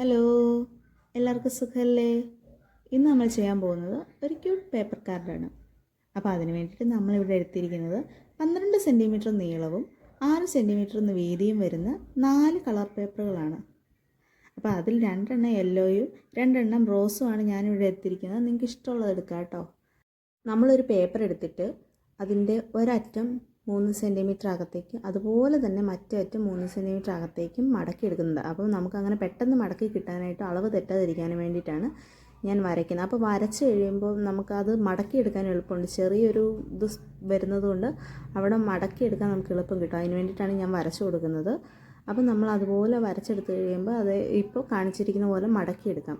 Hello എല്ലാവർക്കും സുഖമല്ലേ ഇന്ന് നമ്മൾ ചെയ്യാൻ പോകുന്നത് ഒരു ക്യൂട്ട് പേപ്പർ കാർഡാണ്. അപ്പോൾ അതിന് വേണ്ടിയിട്ട് നമ്മളിവിടെ എടുത്തിരിക്കുന്നത് പന്ത്രണ്ട് സെന്റിമീറ്റർ നീളവും ആറ് സെന്റിമീറ്റർ വീതിയും വരുന്ന നാല് കളർ പേപ്പറുകളാണ്. അപ്പോൾ അതിൽ രണ്ടെണ്ണം യെല്ലോയും രണ്ടെണ്ണം റോസുമാണ് ഞാനിവിടെ എടുത്തിരിക്കുന്നത്. നിങ്ങൾക്ക് ഇഷ്ടമുള്ളത് എടുക്കാം കേട്ടോ നമ്മളൊരു പേപ്പർ എടുത്തിട്ട് അതിന്റെ ഒരറ്റം മൂന്ന് സെന്റിമീറ്റർ അകത്തേക്ക് അതുപോലെ തന്നെ മറ്റേ അറ്റം മൂന്ന് സെന്റിമീറ്റർ അകത്തേക്കും മടക്കി എടുക്കുന്നത് അപ്പോൾ നമുക്കങ്ങനെ പെട്ടെന്ന് മടക്കി കിട്ടാനായിട്ട് അളവ് തെറ്റാതിരിക്കാനും വേണ്ടിയിട്ടാണ് ഞാൻ വരയ്ക്കുന്നത്. അപ്പോൾ വരച്ച് കഴിയുമ്പോൾ നമുക്കത് മടക്കി എടുക്കാൻ എളുപ്പമുണ്ട്. ചെറിയൊരു ഇത് വരുന്നതുകൊണ്ട് വരുന്നത് കൊണ്ട് അവിടെ മടക്കി എടുക്കാൻ നമുക്ക് എളുപ്പം കിട്ടും. അതിന് വേണ്ടിയിട്ടാണ് ഞാൻ വരച്ചു കൊടുക്കുന്നത്. അപ്പോൾ നമ്മൾ അതുപോലെ വരച്ചെടുത്ത് കഴിയുമ്പോൾ അത് ഇപ്പോൾ കാണിച്ചിരിക്കുന്ന പോലെ മടക്കിയെടുക്കാം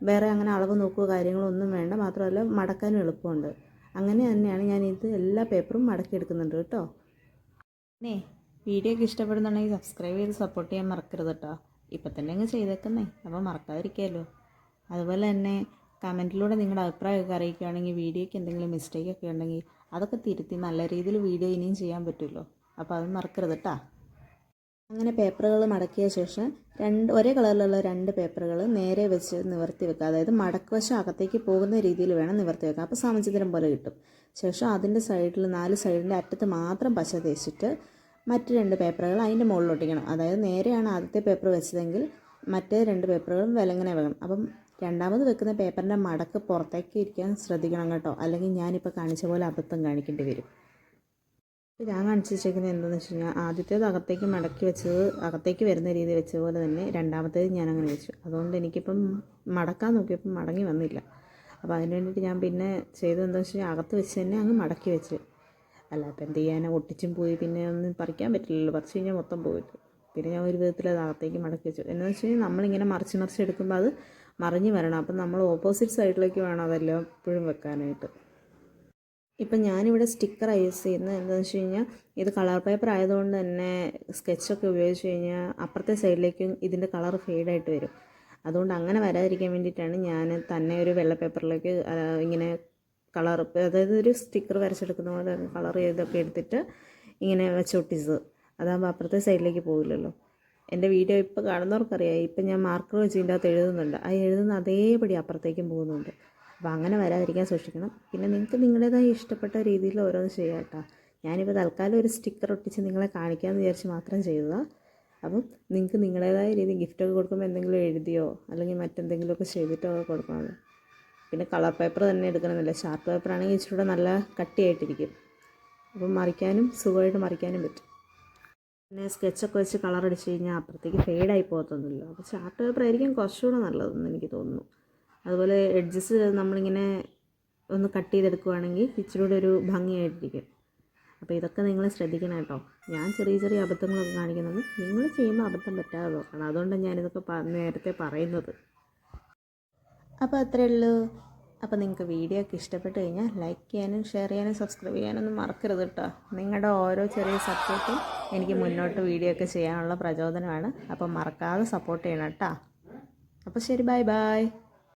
വേറെ അങ്ങനെ അളവ് നോക്കുക കാര്യങ്ങളൊന്നും വേണ്ട. മാത്രമല്ല മടക്കാനും എളുപ്പമുണ്ട്. അങ്ങനെ തന്നെയാണ് ഞാൻ ഇത് എല്ലാ പേപ്പറും മടക്കി എടുക്കുന്നുണ്ട് കേട്ടോ. പിന്നെ വീഡിയോ ഒക്കെ ഇഷ്ടപ്പെടുന്നുണ്ടെങ്കിൽ സബ്സ്ക്രൈബ് ചെയ്ത് സപ്പോർട്ട് ചെയ്യാൻ മറക്കരുത് കേട്ടോ. ഇപ്പം തന്നെ അങ്ങ് ചെയ്തേക്കുന്നേ. അപ്പോൾ മറക്കാതിരിക്കാമല്ലോ അതുപോലെ തന്നെ കമന്റിലൂടെ നിങ്ങളുടെ അഭിപ്രായമൊക്കെ അറിയിക്കുകയാണെങ്കിൽ വീഡിയോയ്ക്ക് എന്തെങ്കിലും മിസ്റ്റേക്കൊക്കെ ഉണ്ടെങ്കിൽ അതൊക്കെ തിരുത്തി നല്ല രീതിയിൽ വീഡിയോ ഇനിയും ചെയ്യാൻ പറ്റുമല്ലോ. അപ്പോൾ അത് മറക്കരുത് കേട്ടോ. അങ്ങനെ പേപ്പറുകൾ മടക്കിയ ശേഷം രണ്ട് ഒരേ കളറിലുള്ള രണ്ട് പേപ്പറുകൾ നേരെ വെച്ച് നിവർത്തി വെക്കുക. അതായത് മടക്കുവശം അകത്തേക്ക് പോകുന്ന രീതിയിൽ വേണം നിവർത്തി വെക്കാൻ. അപ്പോൾ സമചിത്രം പോലെ കിട്ടും. ശേഷം അതിന്റെ സൈഡിൽ നാല് സൈഡിന്റെ അറ്റത്ത് മാത്രം പശ തേച്ചിട്ട് മറ്റ് രണ്ട് പേപ്പറുകൾ അതിന്റെ മുകളിലൊട്ടിക്കണം. അതായത് നേരെയാണ് ആദ്യത്തെ പേപ്പർ വെച്ചതെങ്കിൽ മറ്റേ രണ്ട് പേപ്പറുകളും വിലങ്ങനെ വേണം. അപ്പം രണ്ടാമത് വെക്കുന്ന പേപ്പറിന്റെ മടക്ക് പുറത്തേക്ക് ഇരിക്കാൻ ശ്രദ്ധിക്കണം കേട്ടോ. അല്ലെങ്കിൽ ഞാനിപ്പോൾ കാണിച്ച പോലെ അബദ്ധം കാണിക്കേണ്ടി വരും. ഞാൻ കാണിച്ചു വെച്ചേക്കുന്നത് എന്താണെന്ന് വെച്ച് കഴിഞ്ഞാൽ ആദ്യത്തേത് അകത്തേക്ക് മടക്കി വെച്ചത് അകത്തേക്ക് വരുന്ന രീതി വെച്ച പോലെ തന്നെ രണ്ടാമത്തേത് ഞാൻ അങ്ങനെ വെച്ചു. അതുകൊണ്ട് എനിക്കിപ്പം മടക്കാൻ നോക്കിയപ്പം മടങ്ങി വന്നില്ല. അപ്പോൾ അതിന് വേണ്ടിയിട്ട് ഞാൻ പിന്നെ ചെയ്തത് എന്താണെന്ന് വെച്ച് കഴിഞ്ഞാൽ അകത്ത് വെച്ച് തന്നെ അങ്ങ് മടക്കി വെച്ച്. അല്ല അപ്പം എന്ത് ചെയ്യാനാ? ഒട്ടിച്ചും പോയി പിന്നെ ഒന്നും പറിക്കാൻ പറ്റില്ലല്ലോ. പറിച്ച് കഴിഞ്ഞാൽ മൊത്തം പോയിട്ട്. പിന്നെ ഞാൻ ഒരു വിധത്തിൽ അത് അകത്തേക്ക് മടക്കി വെച്ചു. എന്താണെന്ന് വെച്ച് കഴിഞ്ഞാൽ നമ്മളിങ്ങനെ മറിച്ച് മറിച്ച് എടുക്കുമ്പോൾ അത് മറിഞ്ഞ് വരണം. അപ്പം നമ്മൾ ഓപ്പോസിറ്റ് സൈഡിലേക്ക് വേണം അതെല്ലാം എപ്പോഴും വെക്കാനായിട്ട്. ഇപ്പം ഞാനിവിടെ സ്റ്റിക്കർ യൂസ് ചെയ്യുന്നത്. എന്താണെന്ന് വെച്ച് കഴിഞ്ഞാൽ ഇത് കളർ പേപ്പർ ആയതുകൊണ്ട് തന്നെ സ്കെച്ചൊക്കെ ഉപയോഗിച്ച് കഴിഞ്ഞാൽ അപ്പുറത്തെ സൈഡിലേക്കും ഇതിന്റെ കളർ ഫെയ്ഡായിട്ട് വരും. അതുകൊണ്ട് അങ്ങനെ വരാതിരിക്കാൻ വേണ്ടിയിട്ടാണ് ഞാൻ തന്നെ ഒരു വെള്ള പേപ്പറിലേക്ക് ഇങ്ങനെ കളർ അതായത് ഒരു സ്റ്റിക്കർ വരച്ചെടുക്കുന്ന പോലെ കളർ ചെയ്തൊക്കെ എടുത്തിട്ട് ഇങ്ങനെ വെച്ചൊട്ടിച്ചത് അതാകുമ്പോൾ അപ്പുറത്തെ സൈഡിലേക്ക് പോകില്ലല്ലോ എന്റെ വീഡിയോ ഇപ്പോൾ കാണുന്നവർക്കറിയാം ഇപ്പം ഞാൻ മാർക്കർ വെച്ച് ഇതിന്റെ അകത്ത് എഴുതുന്നുണ്ട്. ആ എഴുതുന്ന അതേപടി അപ്പുറത്തേക്കും പോകുന്നുണ്ട്. അപ്പോൾ അങ്ങനെ വരാതിരിക്കാൻ സൂക്ഷിക്കണം. പിന്നെ നിങ്ങൾക്ക് നിങ്ങളുടേതായ ഇഷ്ടപ്പെട്ട രീതിയിൽ ഓരോന്ന് ചെയ്യാം കേട്ടോ. ഞാനിപ്പോൾ തൽക്കാലം ഒരു സ്റ്റിക്കർ ഒട്ടിച്ച് നിങ്ങളെ കാണിക്കാമെന്ന് വിചാരിച്ച് മാത്രം ചെയ്തതാണ് അപ്പം നിങ്ങൾക്ക് നിങ്ങളുടേതായ രീതിയിൽ ഗിഫ്റ്റൊക്കെ കൊടുക്കുമ്പോൾ എന്തെങ്കിലും എഴുതിയോ അല്ലെങ്കിൽ മറ്റെന്തെങ്കിലുമൊക്കെ ചെയ്തിട്ടോ കൊടുക്കണമല്ലോ. പിന്നെ കളർ പേപ്പർ തന്നെ എടുക്കണമെന്നില്ല. ഷാർപ്പ് പേപ്പർ ആണെങ്കിൽ ഇച്ചിരി നല്ല കട്ടിയായിട്ടിരിക്കും. അപ്പം മറിക്കാനും സുഖമായിട്ട് മറിക്കാനും പറ്റും. പിന്നെ സ്കെച്ചൊക്കെ വെച്ച് കളർ അടിച്ച് കഴിഞ്ഞാൽ അപ്പുറത്തേക്ക് ഫെയ്ഡായി പോകത്തൊന്നുമില്ല. അപ്പോൾ ചാർട്ട് പേപ്പർ ആയിരിക്കും കുറച്ചുകൂടെ നല്ലതെന്ന് എനിക്ക് തോന്നുന്നു. അതുപോലെ എഡ്ജസ് നമ്മളിങ്ങനെ ഒന്ന് കട്ട് ചെയ്തെടുക്കുവാണെങ്കിൽ ഇച്ചിരി കൂടെ ഒരു ഭംഗിയായിട്ടിരിക്കും അപ്പോൾ ഇതൊക്കെ നിങ്ങൾ ശ്രദ്ധിക്കണം കേട്ടോ. ഞാൻ ചെറിയ ചെറിയ അബദ്ധങ്ങളൊക്കെ കാണിക്കുന്നത് നിങ്ങൾ ചെയ്യുമ്പോൾ അബദ്ധം പറ്റാതെ നോക്കണം. അതുകൊണ്ടാണ് ഞാനിതൊക്കെ നേരത്തെ പറയുന്നത്. അപ്പോൾ അത്രയേ ഉള്ളൂ. അപ്പോൾ നിങ്ങൾക്ക് വീഡിയോ ഒക്കെ ഇഷ്ടപ്പെട്ട് കഴിഞ്ഞാൽ ലൈക്ക് ചെയ്യാനും ഷെയർ ചെയ്യാനും സബ്സ്ക്രൈബ് ചെയ്യാനൊന്നും മറക്കരുത് കേട്ടോ. നിങ്ങളുടെ ഓരോ ചെറിയ സപ്പോർട്ടും എനിക്ക് മുന്നോട്ട് വീഡിയോ ഒക്കെ ചെയ്യാനുള്ള പ്രചോദനമാണ്. അപ്പോൾ മറക്കാതെ സപ്പോർട്ട് ചെയ്യണം കേട്ടോ. അപ്പോൾ ശരി ബൈ ബൈ